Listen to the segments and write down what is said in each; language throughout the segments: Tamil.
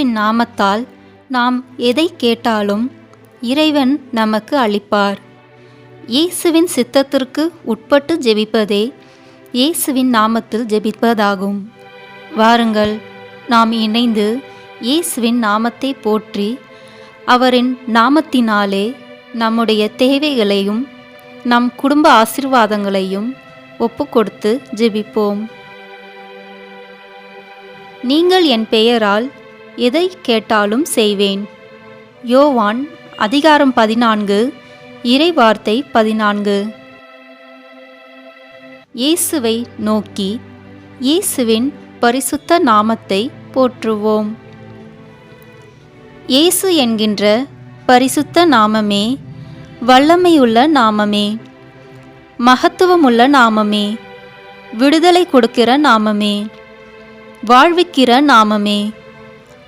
இயேசுவின் நாமத்தால் நாம் எதை கேட்டாலும் இறைவன் நமக்கு அளிப்பார். இயேசுவின் சித்தத்திற்கு உட்பட்டு ஜெபிப்பதே இயேசுவின் நாமத்தில் ஜெபிப்பதாகும். வாருங்கள் நாம் இணைந்து இயேசுவின் நாமத்தை போற்றி அவரின் நாமத்தினாலே நம்முடைய தேவைகளையும் நம் குடும்ப ஆசிர்வாதங்களையும் ஒப்புக்கொடுத்து ஜெபிப்போம். நீங்கள் என் பெயரால் எதை கேட்டாலும் செய்வேன். யோவான் அதிகாரம் பதினான்கு இறைவார்த்தை பதினான்கு. இயேசுவை நோக்கி இயேசுவின் பரிசுத்த நாமத்தை போற்றுவோம். இயேசு என்கின்ற பரிசுத்த நாமமே வல்லமையுள்ள நாமமே மகத்துவமுள்ள நாமமே விடுதலை கொடுக்கிற நாமமே வாழ்விக்கிற நாமமே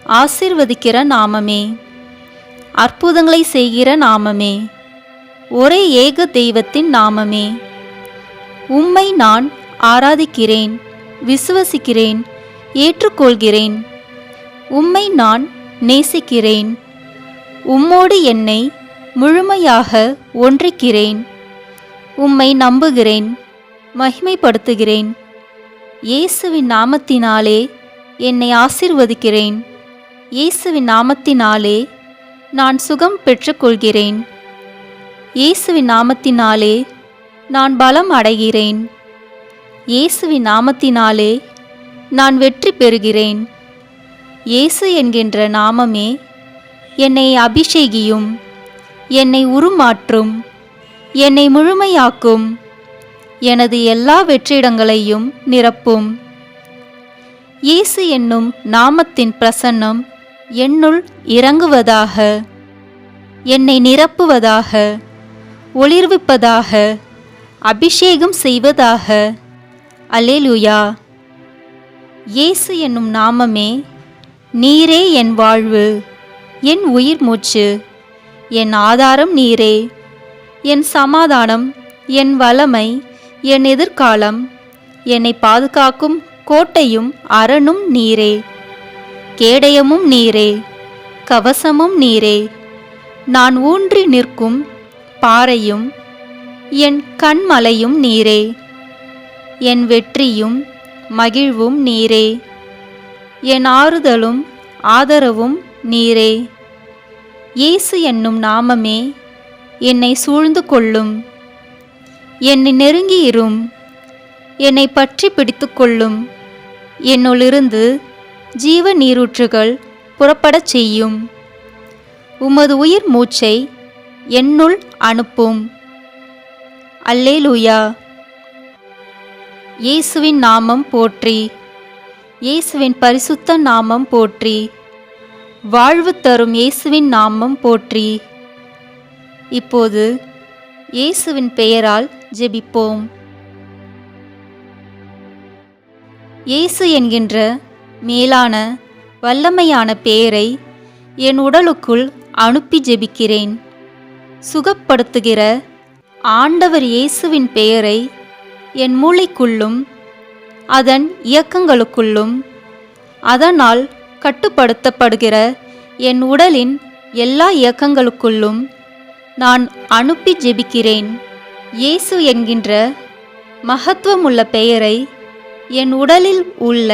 ஆசிர்வதிக்கிற நாமமே. அற்புதங்களை செய்கிற நாமமே. ஒரே ஏக தெய்வத்தின் நாமமே. உம்மை நான் ஆராதிக்கிறேன் விசுவசிக்கிறேன் ஏற்றுக்கொள்கிறேன். உம்மை நான் நேசிக்கிறேன். உம்மோடு என்னை முழுமையாக ஒன்றிக்கிறேன். உம்மை நம்புகிறேன் மகிமைப்படுத்துகிறேன். இயேசுவின் நாமத்தினாலே என்னை ஆசிர்வதிக்கிறேன். இயேசுவின் நாமத்தினாலே நான் சுகம் பெற்றுக்கொள்கிறேன். இயேசுவின் நாமத்தினாலே நான் பலம் அடைகிறேன். இயேசுவின் நாமத்தினாலே நான் வெற்றி பெறுகிறேன். இயேசு என்கின்ற நாமமே என்னை அபிஷேகியும் என்னை உருமாற்றும் என்னை முழுமையாக்கும் எனது எல்லா வெற்றிடங்களையும் நிரப்பும். இயேசு என்னும் நாமத்தின் பிரசன்னம் என்னுள் இறங்குவதாக. என்னை நிரப்புவதாக. ஒளிர்விப்பதாக. அபிஷேகம் செய்வதாக. அலேலுயா இயேசு என்னும் நாமமே நீரே என் வாழ்வு என் உயிர் மூச்சு என் ஆதாரம் நீரே என் சமாதானம் என் வளமை என் எதிர்காலம் என்னை பாதுகாக்கும் கோட்டையும் அரணும் நீரே. கேடயமும் நீரே கவசமும் நீரே. நான் ஊன்றி நிற்கும் பாறையும் என் கண்மலையும் நீரே. என் வெற்றியும் மகிழ்வும் நீரே. என் ஆறுதலும் ஆதரவும் நீரே. இயேசு என்னும் நாமமே என்னை சூழ்ந்து கொள்ளும். என்னை நெருங்கியிரும். என்னை பற்றி பிடித்து கொள்ளும். என்னுள்ளிருந்து ஜீவ நீரூற்றுகள் புறப்படச் செய்யும். உமது உயிர் மூச்சை என்னுள் அனுப்பும். அல்லேலூயா. இயேசுவின் நாமம் போற்றி. இயேசுவின் பரிசுத்த நாமம் போற்றி. வாழ்வு தரும் இயேசுவின் நாமம் போற்றி. இப்போது இயேசுவின் பெயரால் ஜெபிப்போம். இயேசு என்கின்ற மேலான வல்லமையான பெயரை என் உடலுக்குள் அனுப்பி ஜெபிக்கிறேன். சுகப்படுத்துகிற ஆண்டவர் இயேசுவின் பெயரை என் மூளைக்குள்ளும் அதன் இயக்கங்களுக்குள்ளும் அதனால் கட்டுப்படுத்தப்படுகிற என் உடலின் எல்லா இயக்கங்களுக்குள்ளும் நான் அனுப்பி ஜெபிக்கிறேன். இயேசு என்கின்ற மகத்துவமுள்ள பெயரை என் உடலில் உள்ள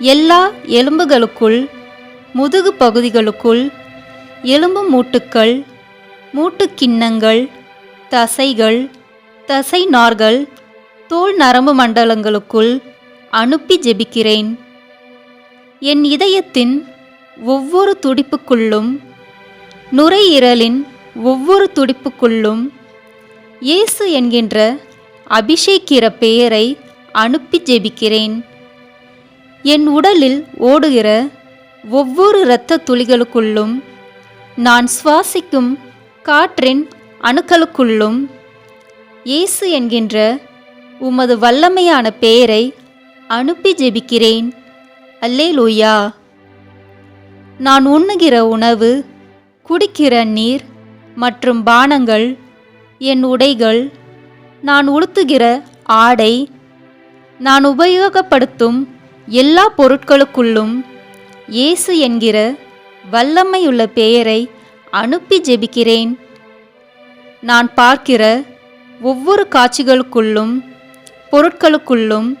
எல்லா எலும்புகளுக்குள் முதுகு பகுதிகளுக்குள் எலும்பு மூட்டுக்கள் மூட்டுக்கிண்ணங்கள் தசைகள் தசை நார்கள் தோல் நரம்பு மண்டலங்களுக்குள் அனுப்பி ஜெபிக்கிறேன். என் இதயத்தின் ஒவ்வொரு துடிப்புக்குள்ளும் நுரையீரலின் ஒவ்வொரு துடிப்புக்குள்ளும் இயேசு என்கின்ற அபிஷேக்கிற பெயரை அனுப்பி ஜெபிக்கிறேன். என் உடலில் ஓடுகிற ஒவ்வொரு இரத்த துளிகளுக்குள்ளும் நான் சுவாசிக்கும் காற்றின் அணுக்களுக்குள்ளும் இயேசு என்கின்ற உமது வல்லமையான பெயரை அனுப்பி ஜெபிக்கிறேன். அல்லே லூயா நான் உண்ணுகிற உணவு குடிக்கிற நீர் மற்றும் பானங்கள் என் உடைகள் நான் உளுத்துகிற ஆடை நான் உபயோகப்படுத்தும் எல்லா பொருட்களுக்குள்ளும் இயேசு என்கிற வல்லமையுள்ள பெயரை அனுப்பி ஜெபிக்கிறேன். நான் பார்க்கிற ஒவ்வொரு காட்சிகளுக்குள்ளும் பொருட்களுக்குள்ளும்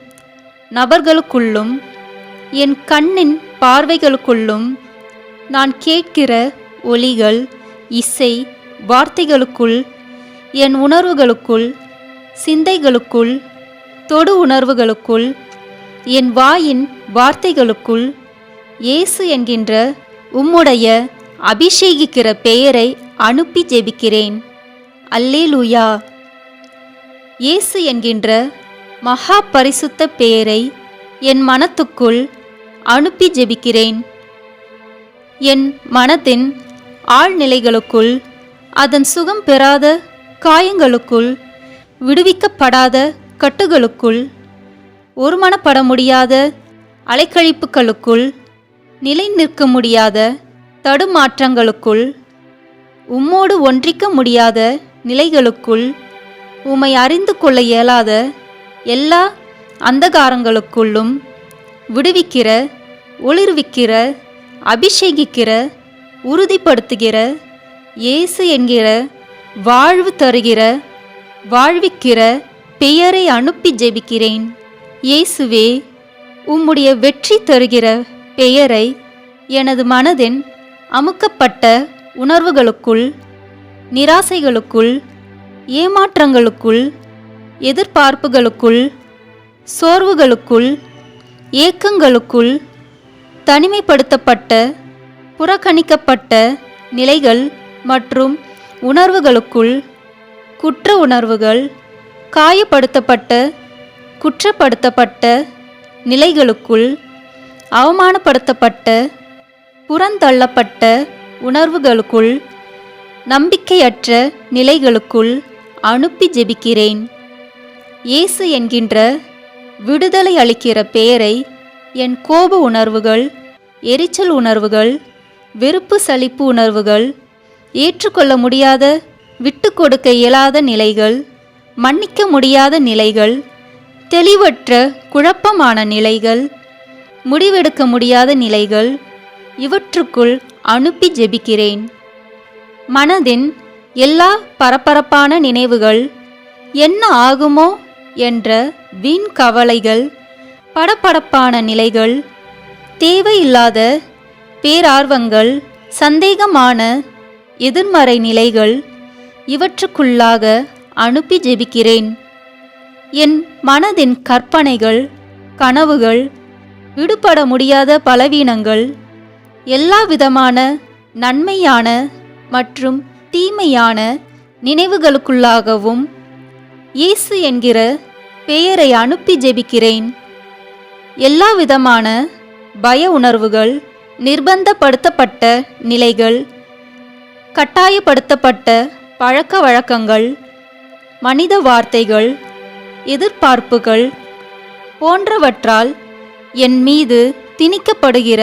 நபர்களுக்குள்ளும் என் கண்ணின் பார்வைகளுக்குள்ளும் நான் கேட்கிற ஒலிகள் இசை வார்த்தைகளுக்குள் என் உணர்வுகளுக்குள் சிந்தைகளுக்குள் தொடு உணர்வுகளுக்குள் என் வாயின் வார்த்தைகளுக்குள் இயேசு என்கின்ற உம்முடைய அபிஷேகிக்கிற பெயரை அனுப்பி ஜெபிக்கிறேன். அல்லேலூயா. இயேசு என்கின்ற மகா பரிசுத்த பெயரை என் மனத்துக்குள் அனுப்பி ஜெபிக்கிறேன். என் மனத்தின் ஆழ்நிலைகளுக்குள் அதன் சுகம் பெறாத காயங்களுக்குள் விடுவிக்கப்படாத கட்டுகளுக்குள் ஒருமனப்பட முடியாத அலைக்கழிப்புகளுக்குள் நிலை நிற்க முடியாத தடுமாற்றங்களுக்குள் உம்மோடு ஒன்றிக்க முடியாத நிலைகளுக்குள் உம்மை அறிந்து கொள்ள இயலாத எல்லா அந்தகாரங்களுக்குள்ளும் விடுவிக்கிற ஒளிர்விக்கிற அபிஷேகிக்கிற உறுதிப்படுத்துகிற இயேசு என்கிற வாழ்வு தருகிற வாழ்விக்கிற பெயரை அனுப்பி ஜெபிக்கிறேன். இயேசுவே உம்முடைய வெற்றி தருகிற பெயரை எனது மனதின் அமுக்கப்பட்ட உணர்வுகளுக்குள் நிராசைகளுக்குள் ஏமாற்றங்களுக்குள் எதிர்பார்ப்புகளுக்குள் சோர்வுகளுக்குள் ஏக்கங்களுக்குள் தனிமைப்படுத்தப்பட்ட புறக்கணிக்கப்பட்ட நிலைகள் மற்றும் உணர்வுகளுக்குள் குற்ற உணர்வுகள் காயப்படுத்தப்பட்ட குற்றப்படுத்தப்பட்ட நிலைகளுக்குள் அவமானப்படுத்தப்பட்ட புறந்தள்ளப்பட்ட உணர்வுகளுக்குள் நம்பிக்கையற்ற நிலைகளுக்குள் அனுப்பி ஜெபிக்கிறேன். இயேசு என்கின்ற விடுதலை அளிக்கிற பெயரை என் கோப உணர்வுகள் எரிச்சல் உணர்வுகள் வெறுப்பு சலிப்பு உணர்வுகள் ஏற்றுக்கொள்ள முடியாத விட்டு கொடுக்க இயலாத நிலைகள் மன்னிக்க முடியாத நிலைகள் தெளிவற்ற குழப்பமான நிலைகள் முடிவெடுக்க முடியாத நிலைகள் இவற்றுக்குள் அனுப்பி ஜெபிக்கிறேன். மனதின் எல்லா பரபரப்பான நினைவுகள் என்ன ஆகுமோ என்ற வீண் கவலைகள் படபடப்பான நிலைகள் தேவையில்லாத பேரார்வங்கள் சந்தேகமான எதிர்மறை நிலைகள் இவற்றுக்குள்ளாக அனுப்பி ஜெபிக்கிறேன். என் மனதின் கற்பனைகள் கனவுகள் விடுபட முடியாத பலவீனங்கள் எல்லா விதமான நன்மையான மற்றும் தீமையான நினைவுகளுக்குள்ளாகவும் இயேசு என்கிற பெயரை அனுப்பி ஜெபிக்கிறேன். எல்லா விதமான பய உணர்வுகள் நிர்பந்தப்படுத்தப்பட்ட நிலைகள் கட்டாயப்படுத்தப்பட்ட பழக்க வழக்கங்கள் மனித வார்த்தைகள் எதிர்பார்ப்புகள் போன்றவற்றால் என் மீது திணிக்கப்படுகிற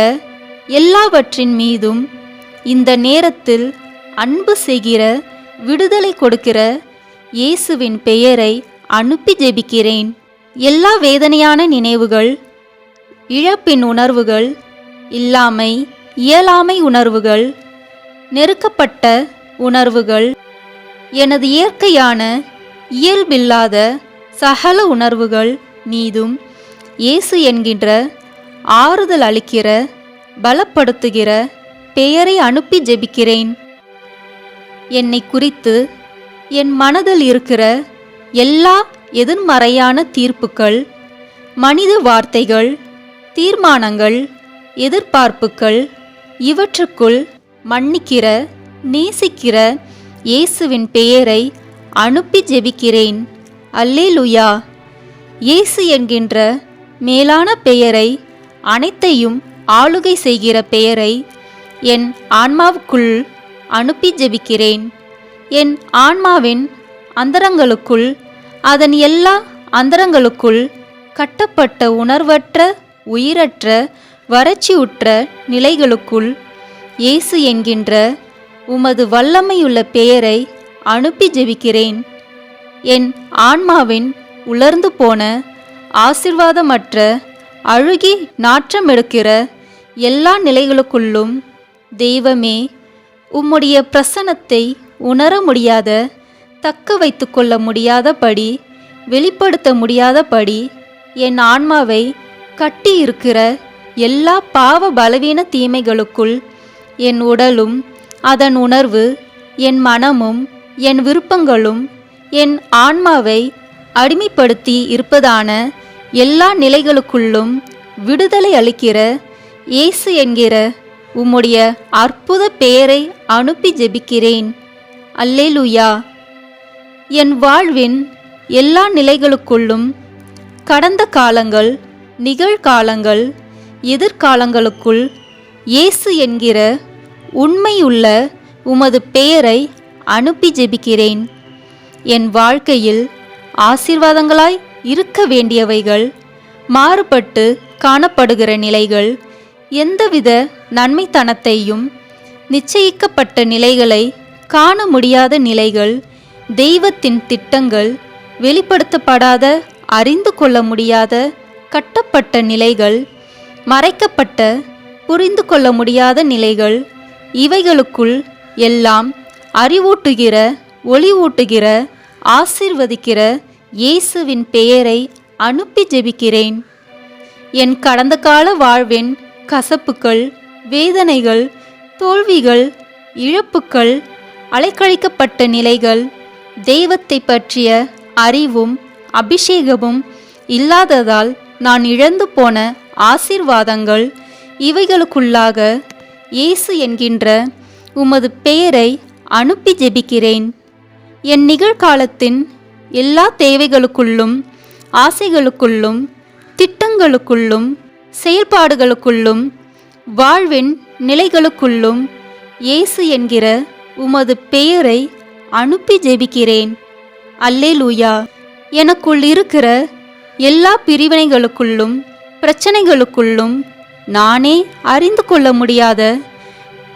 எல்லாவற்றின் மீதும் இந்த நேரத்தில் அன்பு செய்கிற விடுதலை கொடுக்கிற இயேசுவின் பெயரை அனுப்பி ஜெபிக்கிறேன். எல்லா வேதனையான நினைவுகள் இழப்பின் உணர்வுகள் இல்லாமை இயலாமை உணர்வுகள் நெருக்கப்பட்ட உணர்வுகள் எனது இயற்கையான இயல்பில்லாத சகல உணர்வுகள் மீதும் இயேசு என்கின்ற ஆறுதல் அளிக்கிற பலப்படுத்துகிற பெயரை அனுப்பி ஜெபிக்கிறேன். என்னை குறித்து என் மனதில் இருக்கிற எல்லா எதிர்மறையான தீர்ப்புகள் மனித வார்த்தைகள் தீர்மானங்கள் எதிர்பார்ப்புகள் இவற்றுக்குள் மன்னிக்கிற நேசிக்கிற இயேசுவின் பெயரை அனுப்பி ஜெபிக்கிறேன். அல்லே லுயா இயேசு என்கின்ற மேலான பெயரை அனைத்தையும் ஆளுகை செய்கிற பெயரை என் ஆன்மாவுக்குள் அனுப்பி ஜெபிக்கிறேன். என் ஆன்மாவின் அந்தரங்களுக்குள் அதன் எல்லா அந்தரங்களுக்குள் கட்டப்பட்ட உணர்வற்ற உயிரற்ற வறட்சியுற்ற நிலைகளுக்குள் இயேசு என்கின்ற உமது வல்லமையுள்ள பெயரை அனுப்பி ஜெபிக்கிறேன். என் ஆன்மாவின் உலர்ந்து போன ஆசிர்வாதமற்ற அழுகி நாற்றம் எடுக்கிற எல்லா நிலைகளுக்குள்ளும் தெய்வமே உம்முடைய பிரசன்னத்தை உணர முடியாத தக்க வைத்து கொள்ள முடியாதபடி வெளிப்படுத்த முடியாதபடி என் ஆன்மாவை கட்டியிருக்கிற எல்லா பாவ பலவீன தீமைகளுக்குள் என் உடலும் அதன் உணர்வு என் மனமும் என் விருப்பங்களும் என் ஆன்மாவை அடிமைப்படுத்தி இருப்பதான எல்லா நிலைகளுக்குள்ளும் விடுதலை அளிக்கிற இயேசு என்கிற உம்முடைய அற்புத பெயரை அனுப்பி ஜெபிக்கிறேன். அல்லேலூயா. என் வாழ்வின் எல்லா நிலைகளுக்குள்ளும் கடந்த காலங்கள் நிகழ்காலங்கள் எதிர்காலங்களுக்குள் இயேசு என்கிற உண்மையுள்ள உமது பெயரை அனுப்பி ஜெபிக்கிறேன். என் வாழ்க்கையில் ஆசீர்வாதங்களாய் இருக்க வேண்டியவைகள் மாறுபட்டு காணப்படுகிற நிலைகள் எந்தவித நன்மைத்தனத்தையும் நிச்சயிக்கப்பட்ட நிலைகளை காண முடியாத நிலைகள் தெய்வத்தின் திட்டங்கள் வெளிப்படுத்தப்படாத அறிந்து கொள்ள முடியாத கட்டப்பட்ட நிலைகள் மறைக்கப்பட்ட புரிந்து கொள்ள முடியாத நிலைகள் இவைகளுக்குள் எல்லாம் அறிவூட்டுகிற ஒளிவூட்டுகிற ஆசிர்வதிக்கிற இயேசுவின் பெயரை அனுப்பி ஜெபிக்கிறேன். என் கடந்த கால வாழ்வின் கசப்புகள் வேதனைகள் தோல்விகள் இழப்புக்கள் அலைக்கழிக்கப்பட்ட நிலைகள் தெய்வத்தை பற்றிய அறிவும் அபிஷேகமும் இல்லாததால் நான் இழந்து போன ஆசீர்வாதங்கள் இவைகளுக்குள்ளாக இயேசு என்கின்ற உமது பெயரை அனுப்பி ஜெபிக்கிறேன். என் நிகழ்காலத்தின் எல்லா தேவைகளுக்குள்ளும் ஆசைகளுக்குள்ளும் திட்டங்களுக்குள்ளும் செயல்பாடுகளுக்குள்ளும் வாழ்வின் நிலைகளுக்குள்ளும் இயேசு என்கிற உமது பெயரை அனுப்பி ஜெபிக்கிறேன். அல்லேலூயா. எனக்குள் இருக்கிற எல்லா பிரிவினைகளுக்குள்ளும் பிரச்சனைகளுக்குள்ளும் நானே அறிந்து கொள்ள முடியாத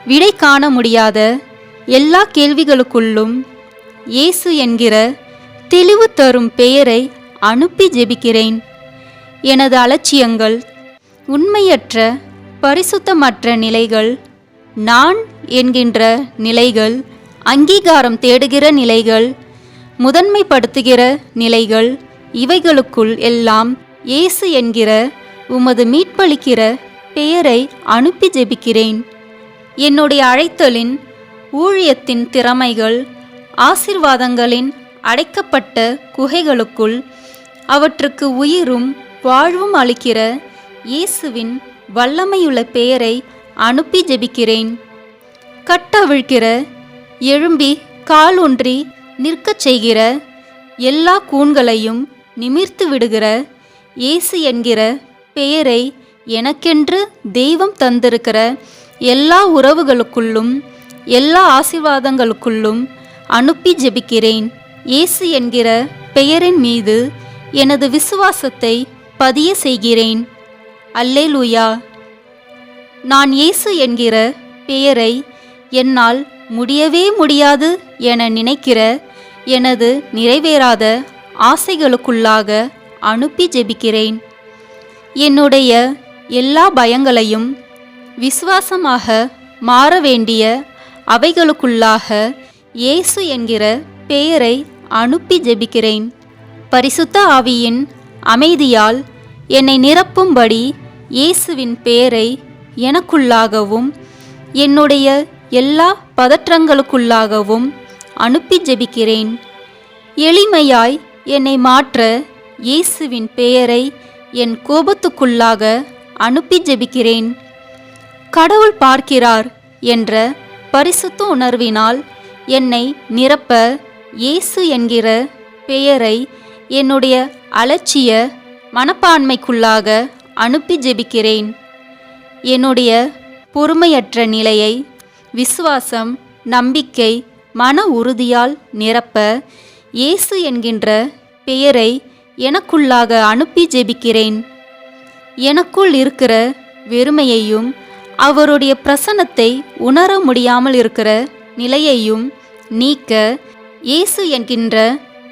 விடை காண முடியாத எல்லா கேள்விகளுக்குள்ளும் இயேசு என்கிற தெளிவு தரும் பெயரை அனுப்பி ஜெபிக்கிறேன். எனது அலட்சியங்கள் உண்மையற்ற பரிசுத்தமற்ற நிலைகள் நான் என்கின்ற நிலைகள் அங்கீகாரம் தேடுகிற நிலைகள் முதன்மைப்படுத்துகிற நிலைகள் இவைகளுக்குள் எல்லாம் இயேசு என்கிற உமது மீட்பளிக்கிற பெயரை அனுப்பி ஜெபிக்கிறேன். என்னுடைய அழைத்தலின் ஊழியத்தின் திறமைகள் ஆசிர்வாதங்களின் அடைக்கப்பட்ட குகைகளுக்குள் அவற்றுக்கு உயிரும் வாழ்வும் அளிக்கிற இயேசுவின் வல்லமையுள்ள பெயரை அனுப்பி ஜெபிக்கிறேன். கட்டவிழ்கிற எழும்பி கால் நிற்கச் செய்கிற எல்லா கூண்களையும் நிமிர்த்து விடுகிற இயேசு என்கிற பெயரை எனக்கென்று தெய்வம் தந்திருக்கிற எல்லா உறவுகளுக்குள்ளும் எல்லா ஆசீர்வாதங்களுக்குள்ளும் அனுப்பி ஜெபிக்கிறேன். இயேசு என்கிற பெயரின் மீது எனது விசுவாசத்தை பதிய செய்கிறேன். அல்லேலூயா. நான் இயேசு என்கிற பெயரை என்னால் முடியவே முடியாது என நினைக்கிற எனது நிறைவேறாத ஆசைகளுக்குள்ளாக அனுப்பி ஜெபிக்கிறேன். என்னுடைய எல்லா பயங்களையும் விசுவாசமாக மாற வேண்டிய அவைகளுக்குள்ளாக இயேசு என்கிற பெயரை அனுப்பி ஜெபிக்கிறேன். பரிசுத்த ஆவியின் அமைதியால் என்னை நிரப்பும்படி இயேசுவின் பெயரை எனக்குள்ளாகவும் என்னுடைய எல்லா பதற்றங்களுக்குள்ளாகவும் அனுப்பி ஜெபிக்கிறேன். எளிமையாய் என்னை மாற்ற இயேசுவின் பெயரை என் கோபத்துக்குள்ளாக அனுப்பி ஜெபிக்கிறேன். கடவுள் பார்க்கிறார் என்ற பரிசுத்த உணர்வினால் என்னை நிரப்ப இயேசு என்கிற பெயரை என்னுடைய அலட்சிய மனப்பான்மைக்குள்ளாக அனுப்பி ஜெபிக்கிறேன். என்னுடைய பொறுமையற்ற நிலையை விசுவாசம் நம்பிக்கை மன உறுதியால் நிரப்ப இயேசு என்கின்ற பெயரை எனக்குள்ளாக அனுப்பி ஜெபிக்கிறேன். எனக்குள் இருக்கிற வெறுமையையும் அவருடைய பிரசன்னத்தை உணர முடியாமல் இருக்கிற நிலையையும் நீக்க இயேசு என்கின்ற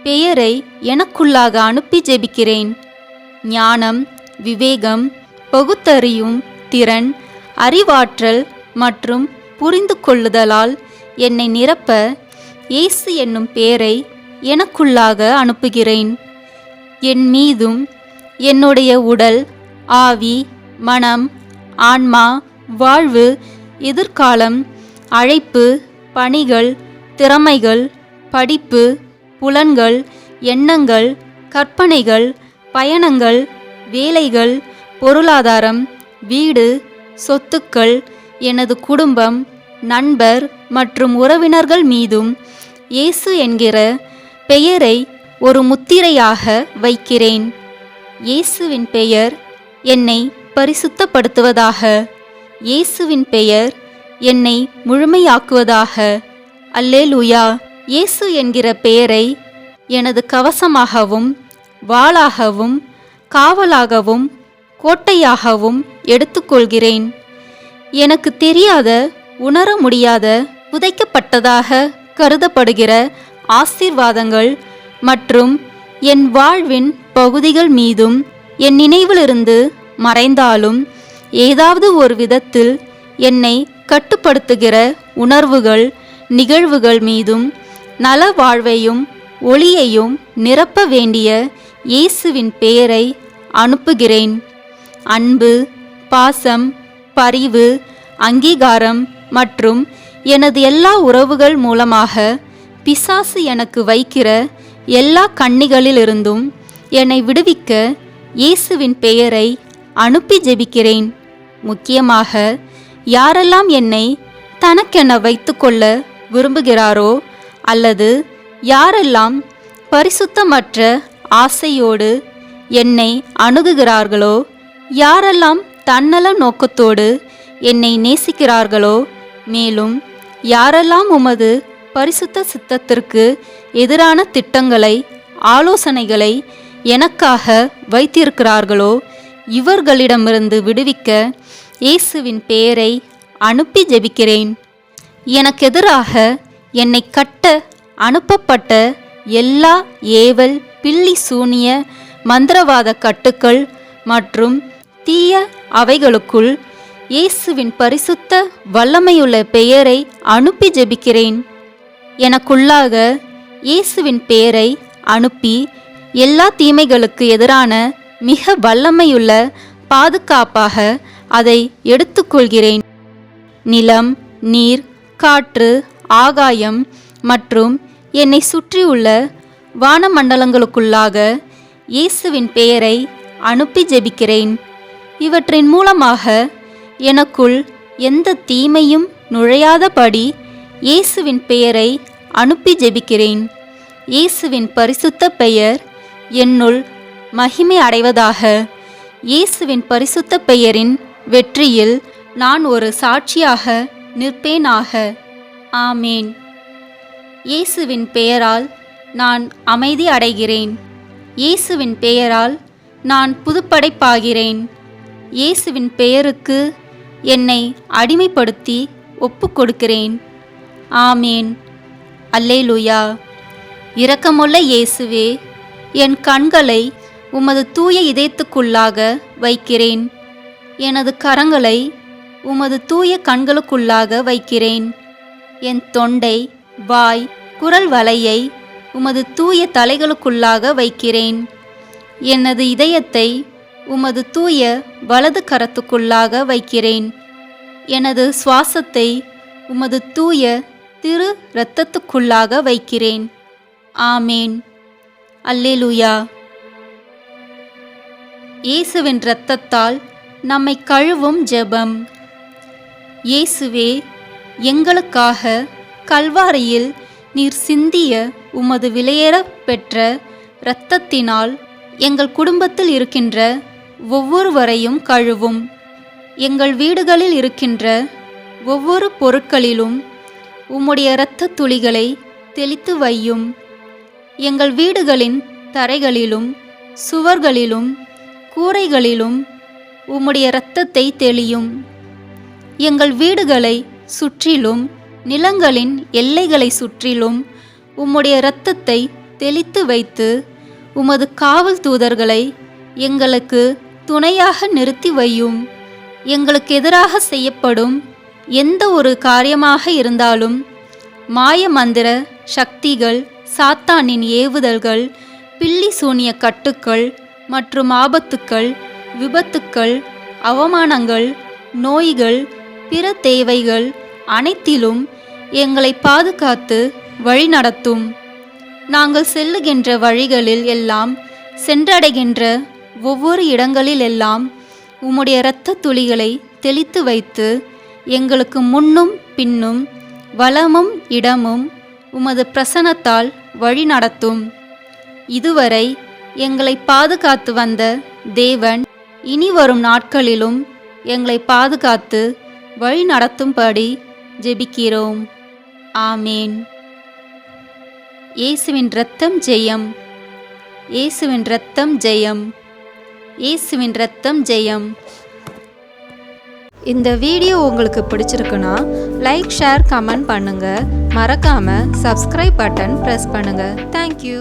பெயரை எனக்குள்ளாக அனுப்பி ஜெபிக்கிறேன். ஞானம் விவேகம் பகுத்தறியும் திறன் அறிவாற்றல் மற்றும் புரிந்து கொள்ளுதலால் என்னை நிரப்ப இயேசு என்னும் பெயரை எனக்குள்ளாக அனுப்புகிறேன். என் மீதும் என்னுடைய உடல் ஆவி மனம் ஆன்மா வாழ்வு எதிர்காலம் அழைப்பு பணிகள் திறமைகள் படிப்பு புலன்கள் எண்ணங்கள் கற்பனைகள் பயணங்கள் வேலைகள் பொருளாதாரம் வீடு சொத்துக்கள் எனது குடும்பம் நண்பர் மற்றும் உறவினர்கள் மீதும் இயேசு என்கிற பெயரை ஒரு முத்திரையாக வைக்கிறேன். இயேசுவின் பெயர் என்னை பரிசுத்தப்படுத்துவதாக. இயேசுவின் பெயர் என்னை முழுமையாக்குவதாக. அல்லேலூயா இயேசு என்கிற பெயரை எனது கவசமாகவும் வாளாகவும் காவலாகவும் கோட்டையாகவும் எடுத்துக்கொள்கிறேன். எனக்கு தெரியாத உணர முடியாத புதைக்கப்பட்டதாக கருதப்படுகிற ஆசீர்வாதங்கள் மற்றும் என் வாழ்வின் பகுதிகள் மீதும் என் நினைவிலிருந்து மறைந்தாலும் ஏதாவது ஒரு விதத்தில் என்னை கட்டுப்படுத்துகிற உணர்வுகள் நிகழ்வுகள் மீதும் நல வாழ்வையும் ஒளியையும் நிரப்ப வேண்டிய இயேசுவின் பெயரை அனுப்புகிறேன். அன்பு பாசம் பரிவு அங்கீகாரம் மற்றும் எனது எல்லா உறவுகள் மூலமாக பிசாசு எனக்கு வைக்கிற எல்லா கண்ணிகளிலிருந்தும் என்னை விடுவிக்க இயேசுவின் பெயரை அனுப்பி ஜெபிக்கிறேன். முக்கியமாக யாரெல்லாம் என்னை தனக்கென வைத்துக்கொள்ள விரும்புகிறாரோ அல்லது யாரெல்லாம் பரிசுத்தமற்ற ஆசையோடு என்னை அணுகுகிறார்களோ யாரெல்லாம் தன்னல நோக்கத்தோடு என்னை நேசிக்கிறார்களோ மேலும் யாரெல்லாம் உமது பரிசுத்த சித்தத்திற்கு எதிரான திட்டங்களை ஆலோசனைகளை எனக்காக வைத்திருக்கிறார்களோ இவர்களிடமிருந்து விடுவிக்க இயேசுவின் பெயரை அனுப்பி ஜெபிக்கிறேன். எனக்கு எதிராக என்னை கட்ட அனுப்பப்பட்ட எல்லா ஏவல் பில்லி சூனிய மந்திரவாத கட்டுக்கள் மற்றும் தீய அவைகளுக்குள் இயேசுவின் பரிசுத்த வல்லமையுள்ள பெயரை அனுப்பி ஜெபிக்கிறேன். எனக்குள்ளாக இயேசுவின் பெயரை அனுப்பி எல்லா தீமைகளுக்கு எதிரான மிக வல்லமையுள்ள பாதுகாப்பாக அதை எடுத்துக்கொள்கிறேன். நிலம் நீர் காற்று ஆகாயம் மற்றும் என்னை சுற்றியுள்ள வானமண்டலங்களுக்குள்ளாக இயேசுவின் பெயரை அனுப்பி ஜெபிக்கிறேன். இவற்றின் மூலமாக எனக்குள் எந்த தீமையும் நுழையாதபடி இயேசுவின் பெயரை அனுப்பி ஜெபிக்கிறேன். இயேசுவின் பரிசுத்த பெயர் என்னுள் மகிமை அடைவதாக இயேசுவின் பரிசுத்த பெயரின் வெற்றியில் நான் ஒரு சாட்சியாக நிற்பேனாக. ஆமேன். இயேசுவின் பெயரால் நான் அமைதி அடைகிறேன். இயேசுவின் பெயரால் நான் புதுப்படைப்பாகிறேன். இயேசுவின் பெயருக்கு என்னை அடிமைப்படுத்தி ஒப்புக்கொடுக்கிறேன். ஆமேன். அல்லேலுயா. இரக்கமுள்ள இயேசுவே என் கண்களை உமது தூய இதயத்துக்குள்ளாக வைக்கிறேன். எனது கரங்களை உமது தூய கண்களுக்குள்ளாக வைக்கிறேன். என் தொண்டை வாய் குரல் வலையை உமது தூய தலைகளுக்குள்ளாக வைக்கிறேன். எனது இதயத்தை உமது தூய வலது கரத்துக்குள்ளாக வைக்கிறேன். எனது சுவாசத்தை உமது தூய திரு இரத்தத்துக்குள்ளாக வைக்கிறேன். ஆமேன். அல்லேலூயா. இயேசுவின் இரத்தத்தால் நம்மை கழுவும் ஜெபம். இயேசுவே எங்களுக்காக கல்வாரியில் நீர் சிந்திய உமது விலையேற பெற்ற இரத்தத்தினால் எங்கள் குடும்பத்தில் இருக்கின்ற ஒவ்வொருவரையும் கழுவும். எங்கள் வீடுகளில் இருக்கின்ற ஒவ்வொரு பொருட்களிலும் உம்முடைய இரத்த துளிகளை தெளித்து வையும். எங்கள் வீடுகளின் தரைகளிலும் சுவர்களிலும் கூரைகளிலும் உம்முடைய இரத்தத்தை தெளியும். எங்கள் வீடுகளை சுற்றிலும் நிலங்களின் எல்லைகளை சுற்றிலும் உம்முடைய இரத்தத்தை தெளித்து வைத்து உமது காவல் தூதர்களை எங்களுக்கு துணையாக நிறுத்தி வையும். எங்களுக்கு எதிராக செய்யப்படும் எந்த ஒரு காரியமாக இருந்தாலும் மாய மந்திர சக்திகள் சாத்தானின் ஏவுதல்கள் பில்லி சூனிய கட்டுக்கள் மற்றும் ஆபத்துக்கள் விபத்துக்கள் அவமானங்கள் நோய்கள் பிற தேவைகள் அனைத்திலும் எங்களை பாதுகாத்து வழிநடத்தும் நாங்கள் செல்லுகின்ற வழிகளில் எல்லாம் சென்றடைகின்ற ஒவ்வொரு இடங்களில் எல்லாம் உம்முடைய இரத்த துளிகளை தெளித்து வைத்து எங்களுக்கு முன்னும் பின்னும் வளமும் இடமும் உமது பிரசனத்தால் வழிநடத்தும் இதுவரை எங்களை பாதுகாத்து வந்த தேவன் இனி வரும் நாட்களிலும் எங்களை பாதுகாத்து வழி நடத்தும்படி ஜெபிக்கிறோம். ஆமேன். இயேசுவின் இரத்தம் ஜெயம். இயேசுவின் இரத்தம் ஜெயம். இயேசுவின் இரத்தம் ஜெயம். இந்த வீடியோ உங்களுக்கு பிடிச்சிருக்குன்னா லைக் ஷேர் கமெண்ட் பண்ணுங்கள் மறக்காமல் சப்ஸ்கிரைப் பட்டன் ப்ரெஸ் பண்ணுங்கள் தேங்க்யூ